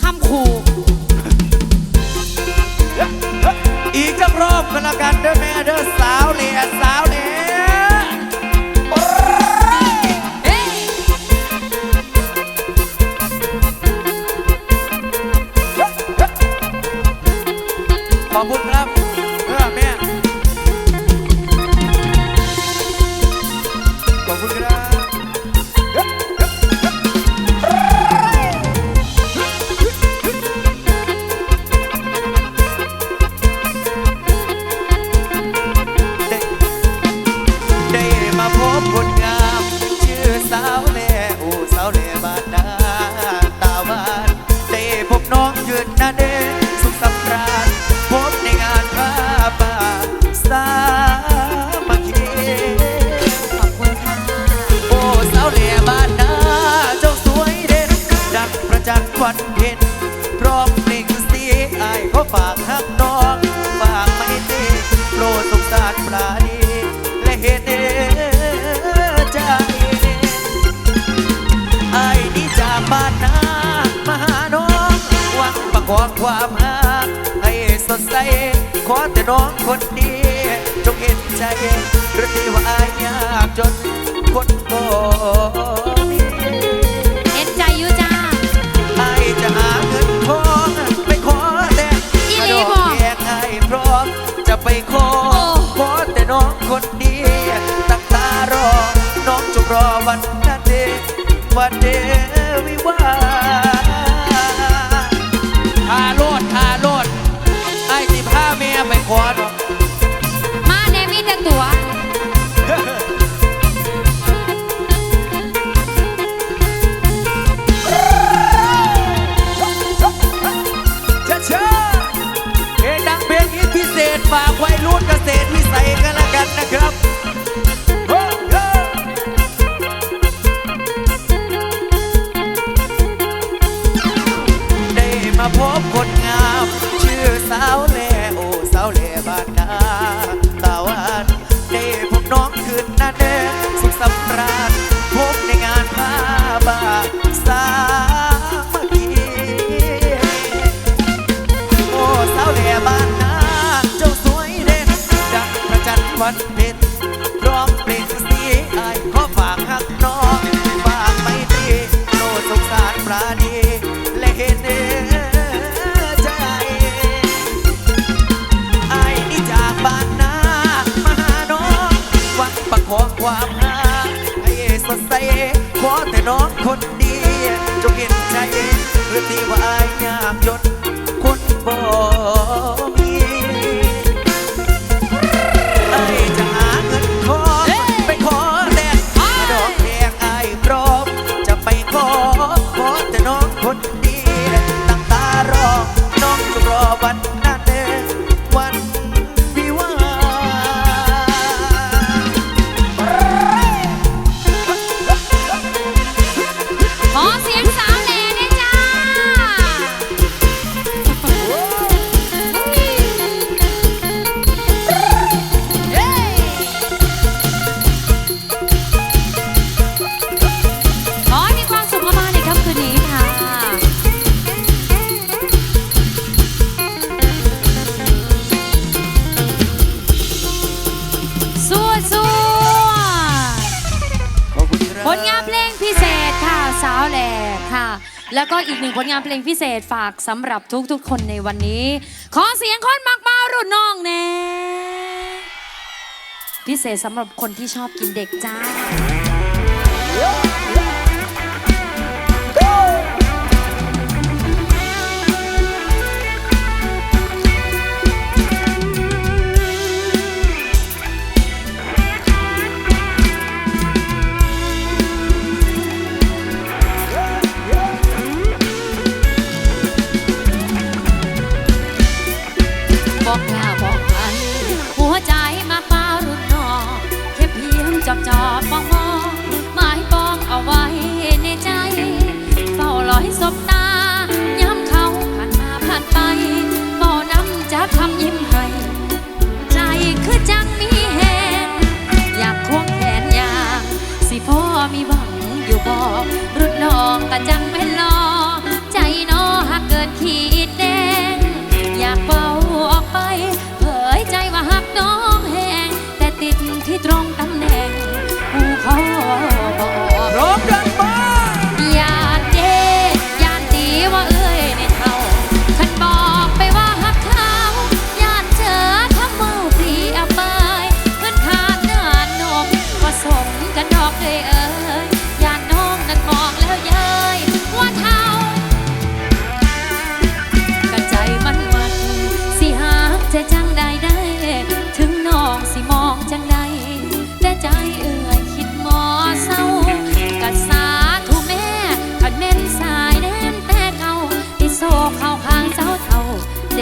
คำขู่อีกจักรอบกันละกันเด้อแม่เด้อ หวังประกอบความหักให้สดใส ขอแต่น้องคนดีจงเห็นใจหรือที่ว่าอายยากจนคนบ่มีเห็นใจอยู่จ้าไอจะหาเงินทองไปขอแต่อีหลีดบ่อกแยกให้พร้อมจะไปขอโอ้ขอแต่น้องคนดีตั้งตารอ น้องจงรอวันนั้นเดวันเดวิวา ขอด วันเพ็ญพร้อมเพลงสีอายขอฝากหักน้องฝากไม่ตรีโลดสงสารปราณีและเห็นใจไอ้นี่จากบ้านนามาหาน้องหวังประคองความรักให้สดใสขอแต่น้องคนดีจงเห็นใจเพื่อที่ว่าอายยากจนคนบ่มีไแล้วก็อีกหนึ่งผลงานเพลงพิเศษฝากสำหรับทุกๆ คนในวันนี้ ขอเสียงคนมากมารุ่นน้องแน่พิเศษสำหรับคนที่ชอบกินเด็กจ้า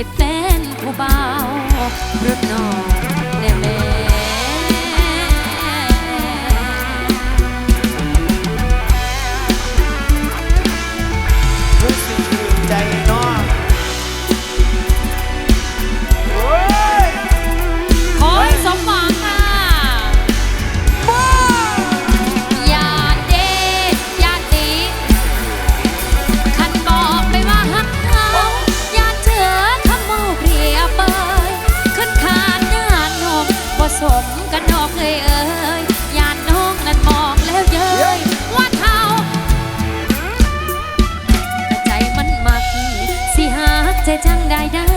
ได้เป็นผู้บ่ารุ่นน้อง มกันนอกเอ่ยเอ่ยยาน้องนั้นมองแล้วเย้ยว่าเท่าใจมันมัก สิหาใจจังได้ได้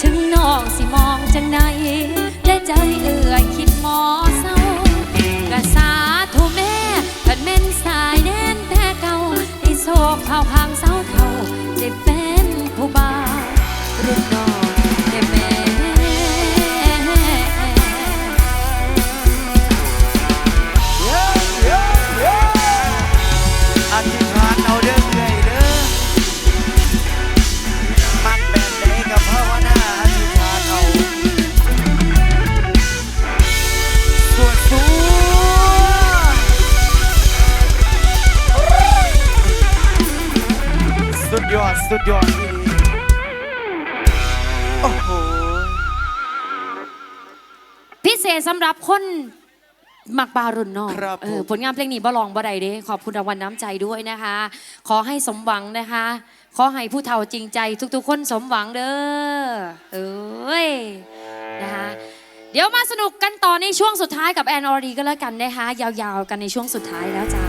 ถึงน้องสิมองจังใดและใจเอื่อยคิดหมอเศร้ากะสาทุแม่ขันแม่นสาย สำหรับคนมักบารุนนอกครับเออผมผลงานเพลงนี้บ่ลองบ่ได้เด้ขอบคุณรางวัลน้ำใจด้วยนะคะ ขอให้สมหวังนะคะ ขอให้ผู้เฒ่าจริงใจ ทุกๆ คนสมหวังเด้อเอ้ยนะคะ เดี๋ยวมาสนุกกันต่อในช่วงสุดท้ายกับแอนอรดีก็แล้วกันนะคะ ยาวๆ กันในช่วงสุดท้ายแล้วจ้า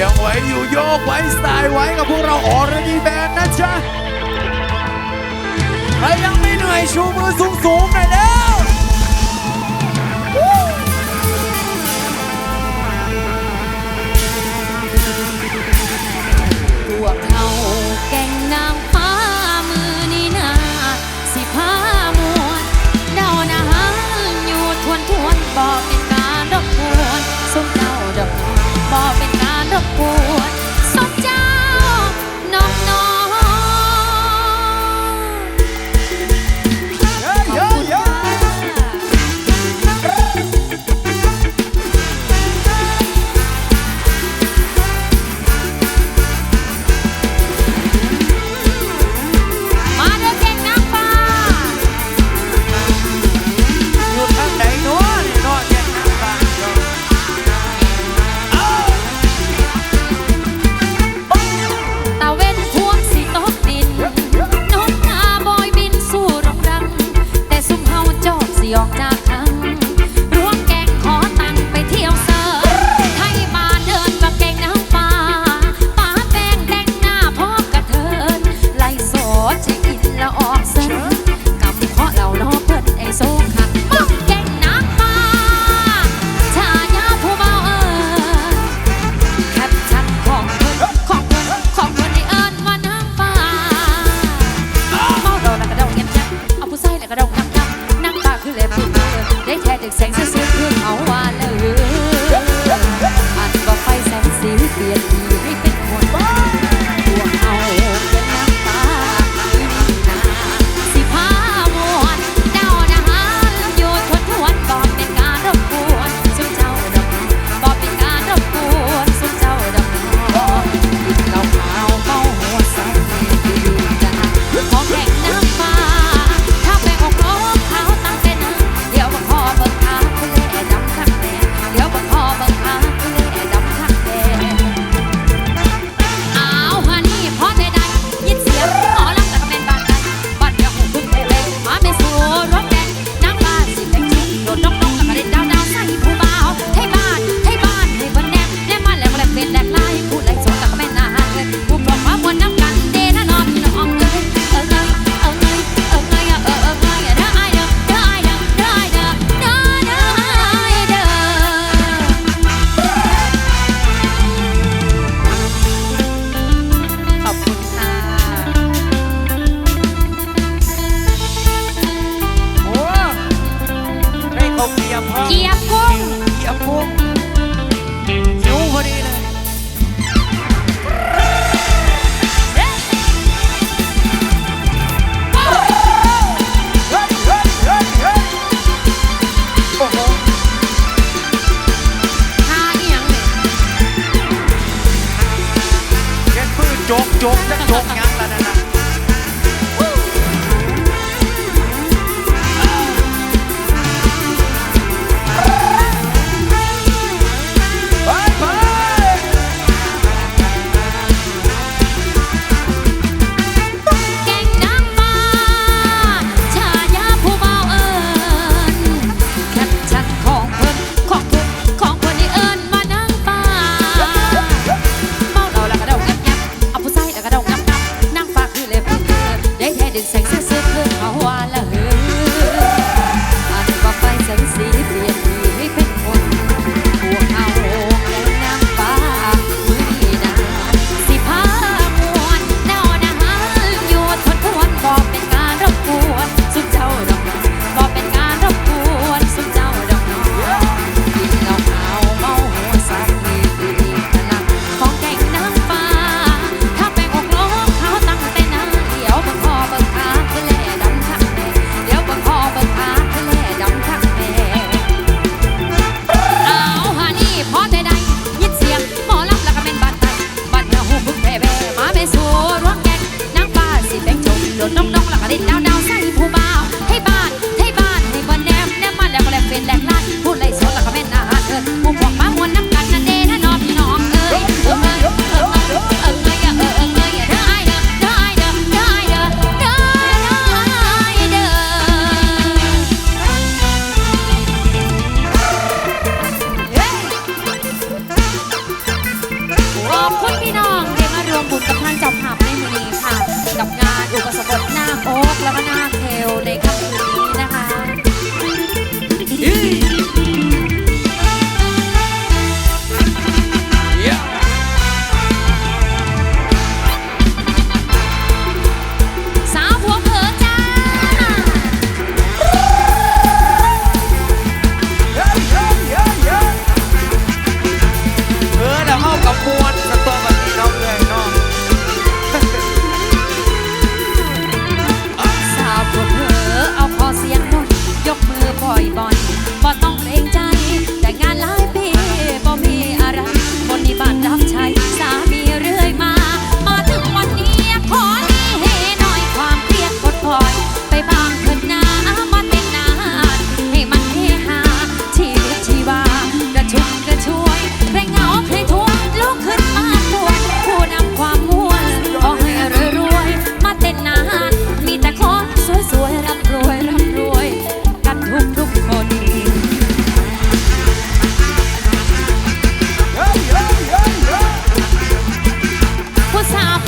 ยังไหวอยู่โยกไว้สไตล์ไว้กับพวกเราออร์ดีแบนนะจ๊ะ ใครยังไม่เหนื่อยชูมือสูงสูงๆหน่อยเด้ mañana. was half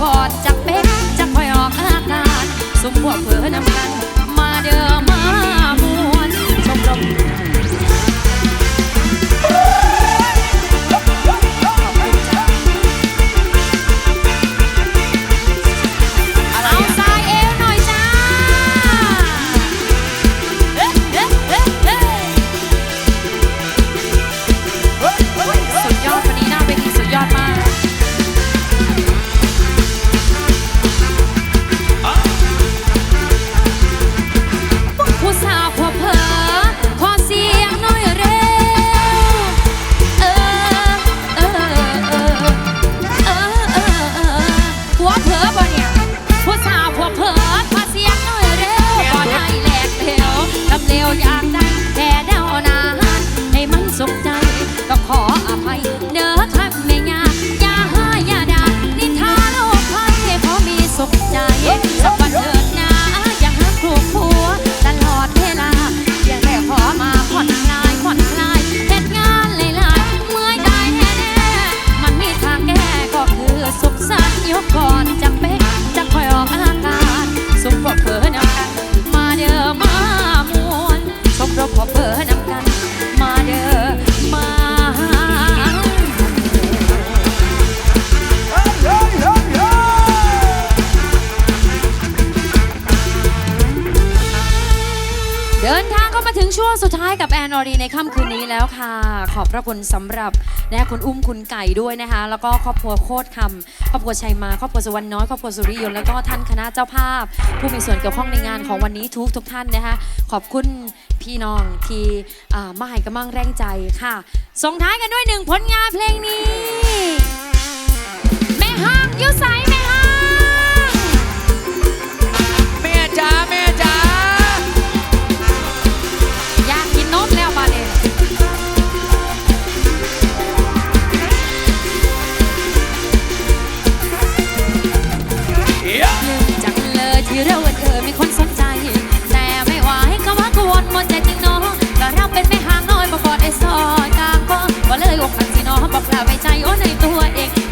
พอใจีในค่ำคืนนี้แล้วค่ะ ขอบพระคุณสำหรับนะคุณอุ้มคุณไก่ด้วยนะคะ แล้วก็ครอบครัวโคตรคำครอบครัวชัยมาครอบครัวสุวรรณน้อยครอบครัวสุริยนแล้วก็ท่านคณะเจ้าภาพ ผู้มีส่วนเกี่ยวข้องในงานของวันนี้ทุกทุกท่านนะคะ ขอบคุณพี่น้องที่มาให้กำลังแรงใจค่ะ ส่งท้ายกันด้วยหนึ่งผลงานเพลงนี้แม่ห้างยุ้ยแม่ห้าง แม่จ๋า กลับไปใจโอ้ในตัวเอง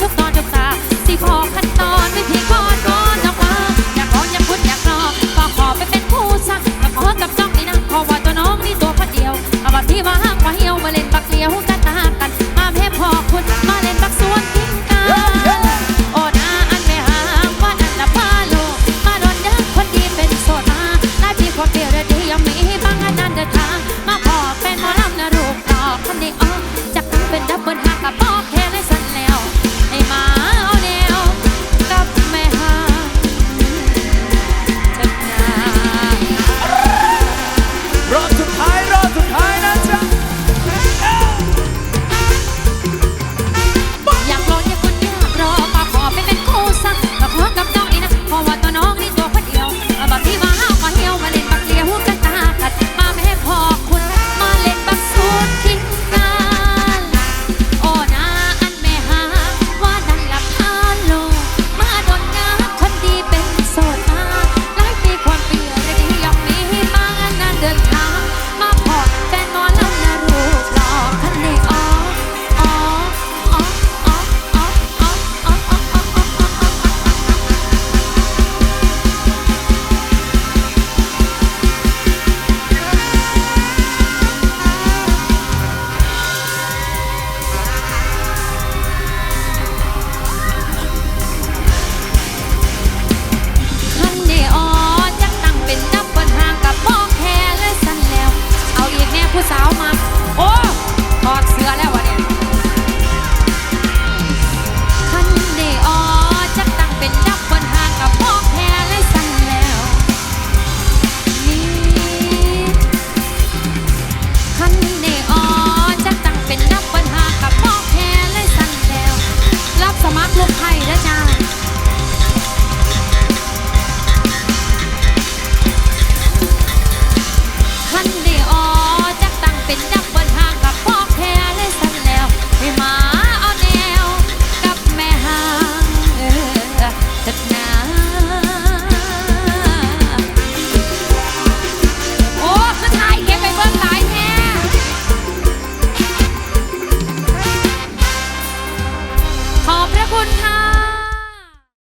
ทุกตอนทุกตาสี่ขอขั้นตอนไม่เพียงพอก้อน